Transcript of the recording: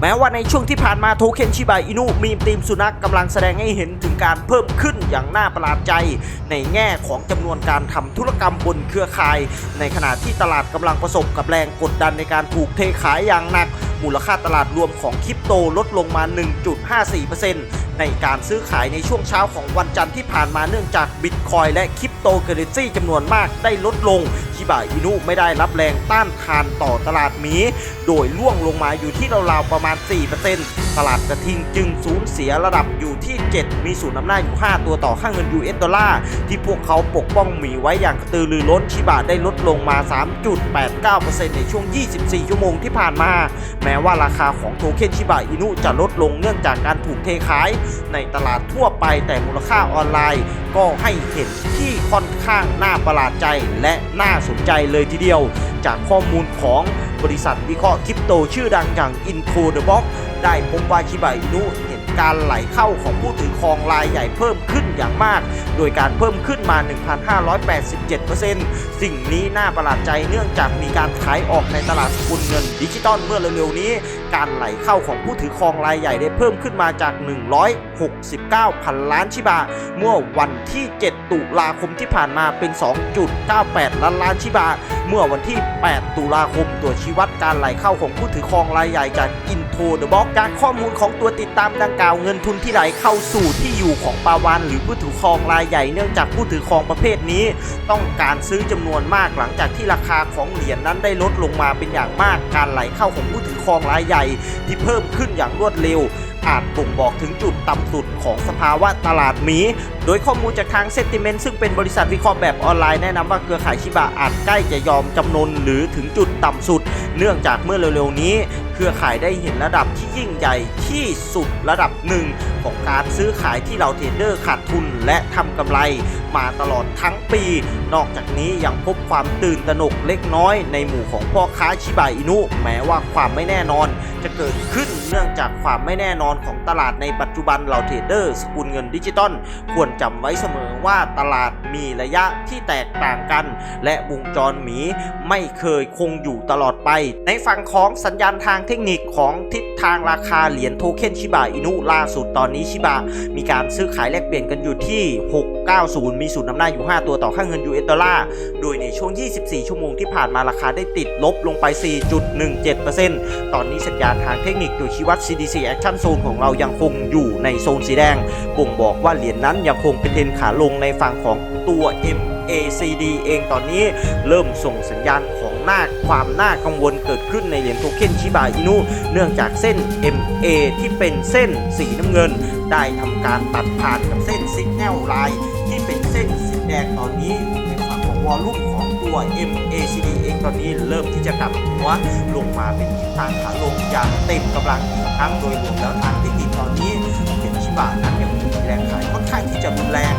แม้ว่าในช่วงที่ผ่านมาโทเค็นชิบะอินุมีทีมสุนัขกำลังแสดงให้เห็นถึงการเพิ่มขึ้นอย่างน่าประหลาดใจ ในแง่ของจำนวนการทำธุรกรรมบนเครือข่าย ในขณะที่ตลาดกำลังประสบกับแรงกดดันในการถูกเทขายอย่างหนัก มูลค่าตลาดรวมของคริปโตลดลงมา 1.54%ในการซื้อขายในช่วงเช้าของวันจันทร์ที่ผ่านมาเนื่องจากบิตคอยและคริปโตเคอเรนซีจำนวนมากได้ลดลงชิบะอินุไม่ได้รับแรงต้านทานต่อตลาดหมีโดยล่วงลงมาอยู่ที่ราวๆประมาณ 4%ตลาดกระทิงจึงสูญเสียระดับอยู่ที่ 7 มีศูนย์อำนาจอยู่ 5 ตัวต่อค่าเงิน US ดอลลาร์ที่พวกเขาปกป้องหมีไว้อย่างกระตือรือร้นชิบะได้ลดลงมา 3.89%ในช่วง 24 ชั่วโมงที่ผ่านมา แม้ม้ว่าราคาของโทเค็นชิบะอินุจะลดลงเนื่องจากการถูกเทขาย ในตลาดทั่วไปแต่มูลค่าออนไลน์ ก็ให้เห็นที่ค่อนข้างน่าประหลาดใจและน่าสนใจเลยทีเดียว จากข้อมูลของบริษัทวิเคราะห์คริปโตชื่อดังอย่าง Info the Box ได้พบว่าชิบะอินุ การไหลเข้าของผู้ถือครองรายใหญ่เพิ่มขึ้นอย่างมาก โดยการเพิ่มขึ้นมา 1,587%สิ่งนี้น่าประหลาดใจเนื่องจากมีการขายออกในตลาดสกุลเงินดิจิตอลเมื่อเร็วๆนี้ การไหลเข้าของผู้ถือครองรายใหญ่ได้เพิ่มขึ้นมาจาก 169 พันล้านชิบะเมื่อวันที่ 7 ตุลาคมที่ผ่านมาเป็น 2.98 ล้านล้านชิบะ เมื่อวันที่ 8 ตุลาคม ตัวชี้วัดการไหลเข้าของผู้ถือครองรายใหญ่จาก Into the Box จากข้อมูลของตัวติดตามดังกล่าวเงินทุนที่ไหลเข้าสู่ที่อยู่ของปาวานหรือผู้ถือครองรายใหญ่เนื่องจากผู้ถือครองประเภทนี้ ต้องการซื้อจำนวนมากหลังจากที่ราคาของเหรียญนั้นได้ลดลงมาเป็นอย่างมาก การไหลเข้าของผู้ถือครองรายใหญ่ ที่เพิ่มขึ้นอย่างรวดเร็ว อาจบ่งบอกถึงจุดต่ำสุดของสภาวะตลาดหมีโดยข้อมูลจากทางเซติเมนต์ซึ่งเป็นบริษัทวิเคราะห์แบบออนไลน์แนะนำว่าเครือข่ายชิบะอาจใกล้จะยอมจำนนหรือถึงจุดต่ำสุด เนื่องจากเมื่อเร็วๆนี้ เครือข่ายได้เห็นระดับที่ยิ่งใหญ่ที่สุดระดับหนึ่งของการซื้อขายที่เราเทรดเดอร์ขาดทุนและทำกำไรมาตลอดทั้งปี นอกจากนี้ยังพบความตื่นตระหนกเล็กน้อยในหมู่ของพ่อค้าชิบะอินุ แม้ว่าความไม่แน่นอน จะเกิดขึ้นเนื่องจากความไม่แน่นอนของตลาดในปัจจุบันเหล่าเทรดเดอร์สกุลเงินดิจิตอลควรจำไว้เสมอว่าตลาดมีระยะที่แตกต่างกัน และวงจรหมีไม่เคยคงอยู่ตลอดไป ในฝั่งของสัญญาณทางเทคนิคของทิศทางราคาเหรียญโทเค็นชิบะอินุล่าสุดตอนนี้ชิบะมีการซื้อขายแลกเปลี่ยนกันอยู่ที่ 690 มีศูนย์นำหน้าอยู่ 5 ตัวต่อค่าเงิน US ดอลลาร์โดยในช่วง 24 ชั่วโมงที่ผ่านมาราคาได้ติดลบลงไป 4.17%ตอนนี้สัญญาณทางเทคนิคโดยชี้วัด CDC Action Zone ของเรายังคงอยู่ในโซนสีแดงบ่งบอกว่าเหรียญนั้นยังคงเป็นเทรนขาลงในฝั่งของตัว MACD เองตอนนี้เริ่มส่งสัญญาณของหน้าความน่ากังวลเกิดขึ้นในเหรียญโทเค็นชิบะอินุเนื่องจากเส้น MA ที่เป็นเส้นสีน้ำเงิน ได้ทำการตัดผ่านกับเส้น Signal Line ที่เป็นเส้นสีแดงตอนนี้ในฝั่งของวอลลุ่มของ ตัว MACD เองตอนนี้เริ่มที่จะกลับหัวลงมาเป็นทิศทางขาลงอย่างเต็มกำลังอีกครั้งโดยรวมแล้วทางเทคนิคตอนนี้เห็นชิบะนั้นยังมีแรงขายค่อนข้างที่จะรุนแรง